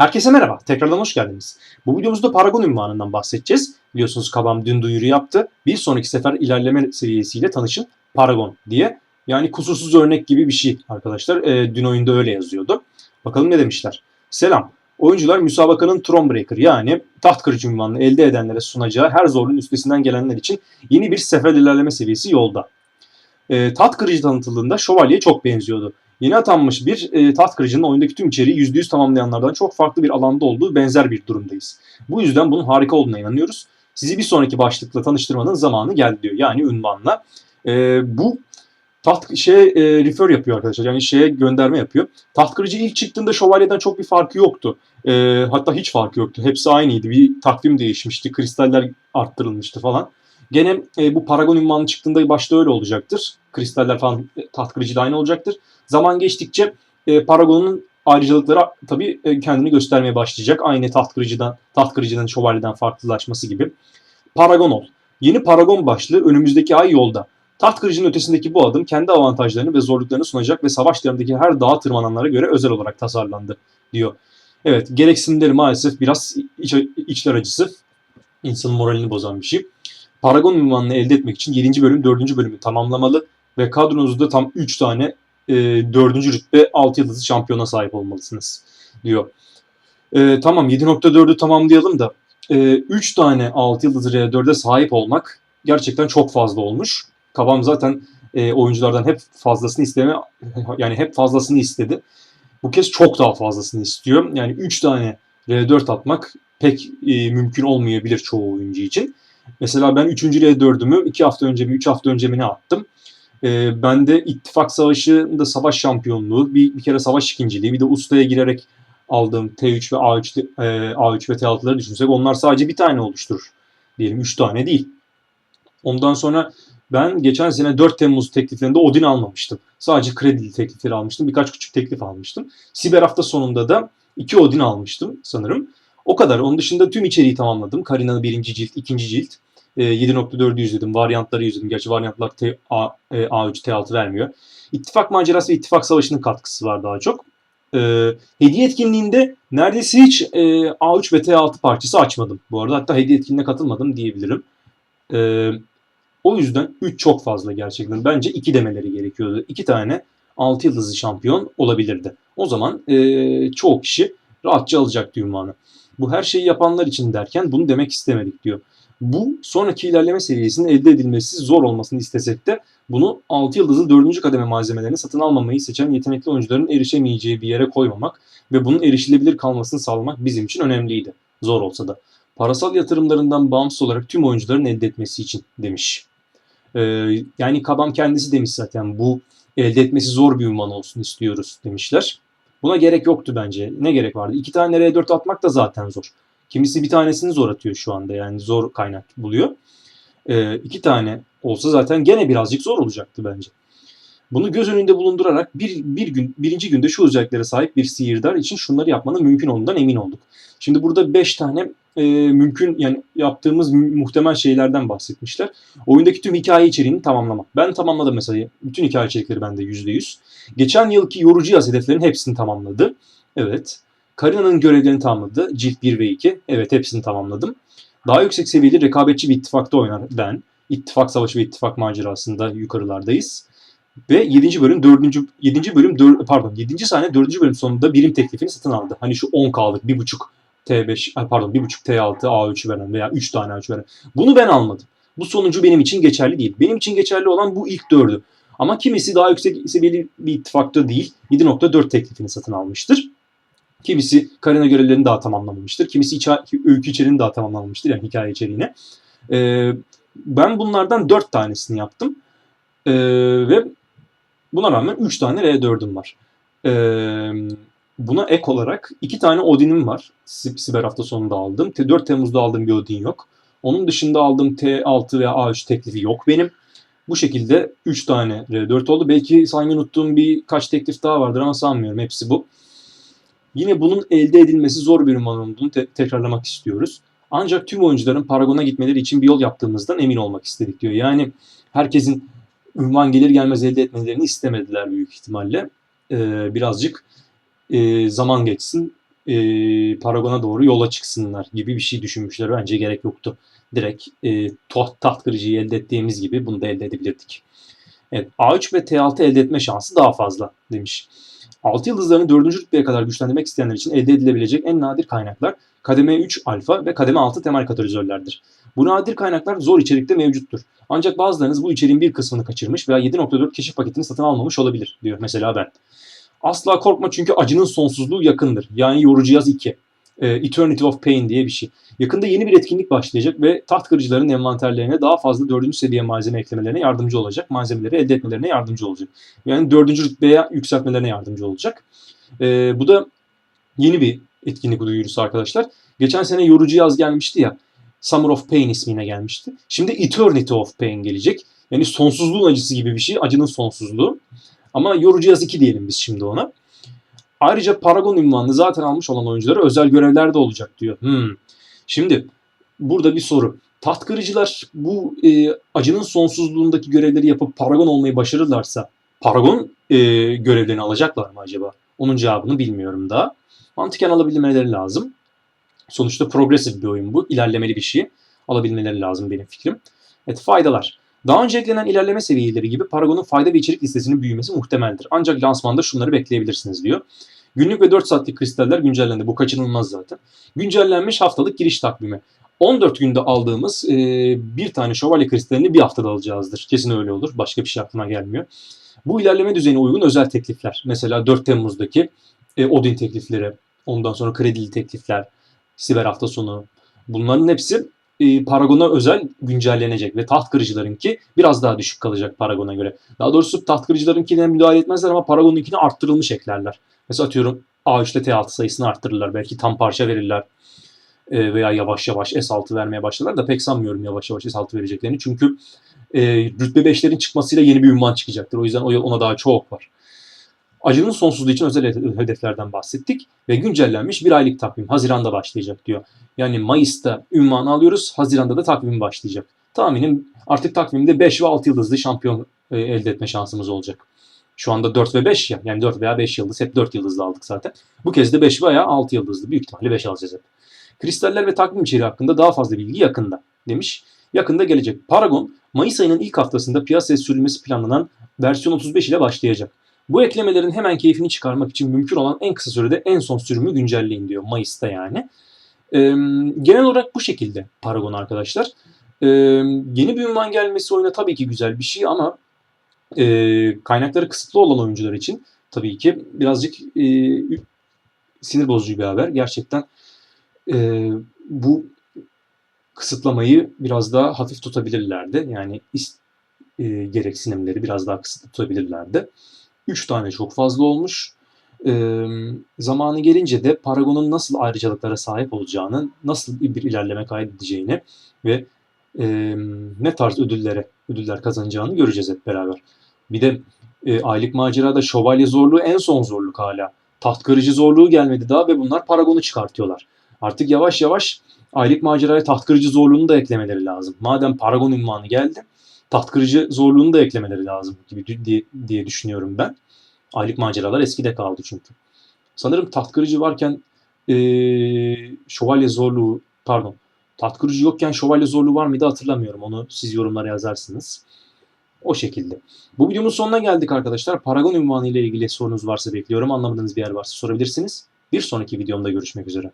Herkese merhaba, tekrardan hoş geldiniz. Bu videomuzda Paragon ünvanından bahsedeceğiz. Biliyorsunuz Kabam dün duyuru yaptı. Bir sonraki sefer ilerleme seviyesiyle tanışın Paragon diye. Yani kusursuz örnek gibi bir şey arkadaşlar. E, dün oyunda öyle yazıyordu. Bakalım ne demişler. Selam. Oyuncular müsabakanın Thronebreaker yani taht kırıcı ünvanını elde edenlere sunacağı her zorluğun üstesinden gelenler için yeni bir sefer ilerleme seviyesi yolda. E, taht kırıcı tanıtıldığında şövalye çok benziyordu. Yeni atanmış bir e, taht kırıcının oyundaki tüm içeriği %100 tamamlayanlardan çok farklı bir alanda olduğu benzer bir durumdayız. Bu yüzden bunun harika olduğuna inanıyoruz. Sizi bir sonraki başlıkla tanıştırmanın zamanı geldi diyor. Yani ünvanla. E, bu taht şey e, refer yapıyor arkadaşlar. Yani şeye gönderme yapıyor. Taht kırıcı ilk çıktığında şövalyeden çok bir farkı yoktu. E, hatta hiç farkı yoktu. Hepsi aynıydı. Bir takvim değişmişti. Kristaller arttırılmıştı falan. Gene e, bu Paragon ünvanı çıktığında başta öyle olacaktır. Kristaller falan e, taht kırıcı da aynı olacaktır. Zaman geçtikçe e, Paragon'un ayrıcalıkları tabii e, kendini göstermeye başlayacak. Aynı taht kırıcıdan, taht kırıcıdan şövalyeden farklılaşması gibi. Paragon ol. Yeni Paragon başlığı önümüzdeki ay yolda. Taht kırıcının ötesindeki bu adım kendi avantajlarını ve zorluklarını sunacak ve savaşlarındaki her dağa tırmananlara göre özel olarak tasarlandı diyor. Evet gereksinimleri maalesef biraz iç, içler acısı. İnsanın moralini bozan bir şey. Paragon ünvanını elde etmek için 7. bölüm 4. bölümü tamamlamalı ve kadronuzda tam 3 tane e, 4. rütbe 6 yıldızlı şampiyona sahip olmalısınız diyor. E, tamam 7.4'ü tamamlayalım da e, 3 tane 6 yıldızlı R4'e sahip olmak gerçekten çok fazla olmuş. Kabam zaten e, oyunculardan hep fazlasını isteme yani hep fazlasını istedi. Bu kez çok daha fazlasını istiyor. Yani 3 tane R4 atmak pek e, mümkün olmayabilir çoğu oyuncu için. Mesela ben 3. R4'ümü 2 hafta önce mi 3 hafta önce mi ne attım? E, ben de ittifak savaşında savaş şampiyonluğu, bir, bir kere savaş ikinciliği, bir de ustaya girerek aldığım T3 ve A3, e, A3 ve T6'ları düşünsek onlar sadece bir tane oluşturur. Diyelim 3 tane değil. Ondan sonra ben geçen sene 4 Temmuz tekliflerinde Odin almamıştım. Sadece kredili teklifleri almıştım. Birkaç küçük teklif almıştım. Siber hafta sonunda da 2 Odin almıştım sanırım. O kadar. Onun dışında tüm içeriği tamamladım. Karina'nın birinci cilt, ikinci cilt. E, 7.4'ü yüzledim. Varyantları yüzledim. Gerçi varyantlar T, A, e, A3, T6 vermiyor. İttifak macerası ve ittifak savaşının katkısı var daha çok. E, hediye etkinliğinde neredeyse hiç e, A3 ve T6 parçası açmadım. Bu arada hatta hediye etkinliğine katılmadım diyebilirim. E, o yüzden 3 çok fazla gerçekten. Bence 2 demeleri gerekiyordu. 2 tane 6 yıldızlı şampiyon olabilirdi. O zaman e, çoğu kişi rahatça alacaktı ünvanı. Bu her şeyi yapanlar için derken bunu demek istemedik diyor. Bu sonraki ilerleme seviyesinin elde edilmesi zor olmasını istesek de bunu 6 yıldızlı 4. kademe malzemelerini satın almamayı seçen yetenekli oyuncuların erişemeyeceği bir yere koymamak ve bunun erişilebilir kalmasını sağlamak bizim için önemliydi. Zor olsa da. Parasal yatırımlarından bağımsız olarak tüm oyuncuların elde etmesi için demiş. Ee, yani Kabam kendisi demiş zaten bu elde etmesi zor bir ünvan olsun istiyoruz demişler. Buna gerek yoktu bence. Ne gerek vardı? İki tane R4 atmak da zaten zor. Kimisi bir tanesini zor atıyor şu anda yani zor kaynak buluyor. Ee, iki tane olsa zaten gene birazcık zor olacaktı bence. Bunu göz önünde bulundurarak bir, bir gün birinci günde şu özelliklere sahip bir sihirdar için şunları yapmanın mümkün olduğundan emin olduk. Şimdi burada 5 tane e, mümkün yani yaptığımız muhtemel şeylerden bahsetmişler. Oyundaki tüm hikaye içeriğini tamamlamak. Ben tamamladım mesela. Bütün hikaye içerikleri bende %100. Geçen yılki yorucu yaz hedeflerin hepsini tamamladı. Evet. Karina'nın görevlerini tamamladı. Cilt 1 ve 2. Evet hepsini tamamladım. Daha yüksek seviyeli rekabetçi bir ittifakta oynar ben. İttifak savaşı ve ittifak macerasında yukarılardayız. Ve 7. bölüm 4. 7. bölüm 4, pardon 7. sahne 4. bölüm sonunda birim teklifini satın aldı. Hani şu 10K'lık 1.5 T5 pardon 1.5 T6 A3 veren veya 3 tane A3 veren. Bunu ben almadım. Bu sonucu benim için geçerli değil. Benim için geçerli olan bu ilk dördü. Ama kimisi daha yüksek seviyeli bir ittifakta değil 7.4 teklifini satın almıştır. Kimisi Karina görevlerini daha tamamlamamıştır. Kimisi içi, öykü içeriğini daha tamamlamamıştır yani hikaye içeriğini. Ee, ben bunlardan 4 tanesini yaptım. Ee, ve buna rağmen 3 tane R4'üm var. Ee, buna ek olarak 2 tane Odin'im var. Siber hafta sonunda aldım. 4 Temmuz'da aldığım bir Odin yok. Onun dışında aldığım T6 veya A3 teklifi yok benim. Bu şekilde 3 tane R4 oldu. Belki sanki unuttuğum birkaç teklif daha vardır ama sanmıyorum. Hepsi bu. Yine bunun elde edilmesi zor bir ünvan olduğunu te- tekrarlamak istiyoruz. Ancak tüm oyuncuların Paragon'a gitmeleri için bir yol yaptığımızdan emin olmak istedik diyor. Yani herkesin ünvan gelir gelmez elde etmelerini istemediler büyük ihtimalle. Ee, birazcık e, zaman geçsin, e, Paragon'a doğru yola çıksınlar gibi bir şey düşünmüşler. Bence gerek yoktu. Direkt e, taht, taht kırıcıyı elde ettiğimiz gibi bunu da elde edebilirdik. Evet, A3 ve T6 elde etme şansı daha fazla demiş. 6 yıldızlarını 4. rütbeye kadar güçlendirmek isteyenler için elde edilebilecek en nadir kaynaklar kademe 3 alfa ve kademe 6 temel katalizörlerdir. Bu nadir kaynaklar zor içerikte mevcuttur. Ancak bazılarınız bu içeriğin bir kısmını kaçırmış veya 7.4 keşif paketini satın almamış olabilir diyor mesela ben. Asla korkma çünkü acının sonsuzluğu yakındır. Yani yorucu yaz 2. Ee, Eternity of Pain diye bir şey. Yakında yeni bir etkinlik başlayacak ve taht kırıcıların envanterlerine daha fazla 4. seviye malzeme eklemelerine yardımcı olacak. Malzemeleri elde etmelerine yardımcı olacak. Yani 4. rütbeye yükseltmelerine yardımcı olacak. Ee, bu da yeni bir etkinlik duyurusu arkadaşlar. Geçen sene yorucu yaz gelmişti ya. Summer of Pain ismine gelmişti. Şimdi Eternity of Pain gelecek. Yani sonsuzluğun acısı gibi bir şey. Acının sonsuzluğu. Ama yorucu yaz 2 diyelim biz şimdi ona. Ayrıca Paragon ünvanını zaten almış olan oyunculara özel görevler de olacak diyor. Hmm. Şimdi burada bir soru. Taht kırıcılar bu e, acının sonsuzluğundaki görevleri yapıp Paragon olmayı başarırlarsa Paragon e, görevlerini alacaklar mı acaba? Onun cevabını bilmiyorum daha. Mantıken alabilmeleri lazım. Sonuçta progresif bir oyun bu. ilerlemeli bir şey. Alabilmeleri lazım benim fikrim. Evet faydalar. Daha önce eklenen ilerleme seviyeleri gibi Paragon'un fayda ve içerik listesinin büyümesi muhtemeldir. Ancak lansmanda şunları bekleyebilirsiniz diyor. Günlük ve 4 saatlik kristaller güncellendi. Bu kaçınılmaz zaten. Güncellenmiş haftalık giriş takvimi. 14 günde aldığımız e, bir tane şövalye kristalini bir haftada alacağızdır. Kesin öyle olur. Başka bir şey aklıma gelmiyor. Bu ilerleme düzeyine uygun özel teklifler. Mesela 4 Temmuz'daki e, Odin teklifleri, ondan sonra kredili teklifler, Siber hafta sonu. Bunların hepsi e, Paragon'a özel güncellenecek ve taht kırıcılarınki biraz daha düşük kalacak Paragon'a göre. Daha doğrusu taht kırıcılarınkine müdahale etmezler ama Paragon'unkine arttırılmış eklerler. Mesela atıyorum A3'te T6 sayısını arttırırlar. Belki tam parça verirler. E, veya yavaş yavaş S6 vermeye başlarlar da pek sanmıyorum yavaş yavaş S6 vereceklerini. Çünkü e, rütbe 5'lerin çıkmasıyla yeni bir ünvan çıkacaktır. O yüzden ona daha çok var. Acının sonsuzluğu için özel hedeflerden bahsettik ve güncellenmiş bir aylık takvim Haziran'da başlayacak diyor. Yani Mayıs'ta ünvan alıyoruz, Haziran'da da takvim başlayacak. Tahminim artık takvimde 5 ve 6 yıldızlı şampiyon e, elde etme şansımız olacak. Şu anda 4 ve 5 ya. Yani 4 veya 5 yıldız. Hep 4 yıldızlı aldık zaten. Bu kez de 5 veya 6 yıldızlı. Büyük ihtimalle 5 alacağız hep. Kristaller ve takvim içeriği hakkında daha fazla bilgi yakında demiş. Yakında gelecek. Paragon Mayıs ayının ilk haftasında piyasaya sürülmesi planlanan versiyon 35 ile başlayacak. Bu eklemelerin hemen keyfini çıkarmak için mümkün olan en kısa sürede en son sürümü güncelleyin diyor Mayıs'ta yani. Ee, genel olarak bu şekilde Paragon arkadaşlar. Ee, yeni bir ünvan gelmesi oyuna tabii ki güzel bir şey ama e, kaynakları kısıtlı olan oyuncular için tabii ki birazcık e, sinir bozucu bir haber. Gerçekten e, bu kısıtlamayı biraz daha hafif tutabilirlerdi. Yani e, gereksinimleri biraz daha kısıtlı tutabilirlerdi. 3 tane çok fazla olmuş. E, zamanı gelince de Paragon'un nasıl ayrıcalıklara sahip olacağını, nasıl bir ilerleme kaydedeceğini ve e, ne tarz ödüllere ödüller kazanacağını göreceğiz hep beraber. Bir de e, aylık macerada şövalye zorluğu en son zorluk hala. Taht kırıcı zorluğu gelmedi daha ve bunlar Paragon'u çıkartıyorlar. Artık yavaş yavaş aylık maceraya taht kırıcı zorluğunu da eklemeleri lazım. Madem Paragon ünvanı geldi, taht kırıcı zorluğunu da eklemeleri lazım gibi diye, diye düşünüyorum ben. Aylık maceralar eskide kaldı çünkü. Sanırım taht kırıcı varken ee, şövalye zorluğu, pardon, taht kırıcı yokken şövalye zorluğu var mıydı hatırlamıyorum. Onu siz yorumlara yazarsınız. O şekilde. Bu videonun sonuna geldik arkadaşlar. Paragon ünvanı ile ilgili sorunuz varsa bekliyorum. Anlamadığınız bir yer varsa sorabilirsiniz. Bir sonraki videomda görüşmek üzere.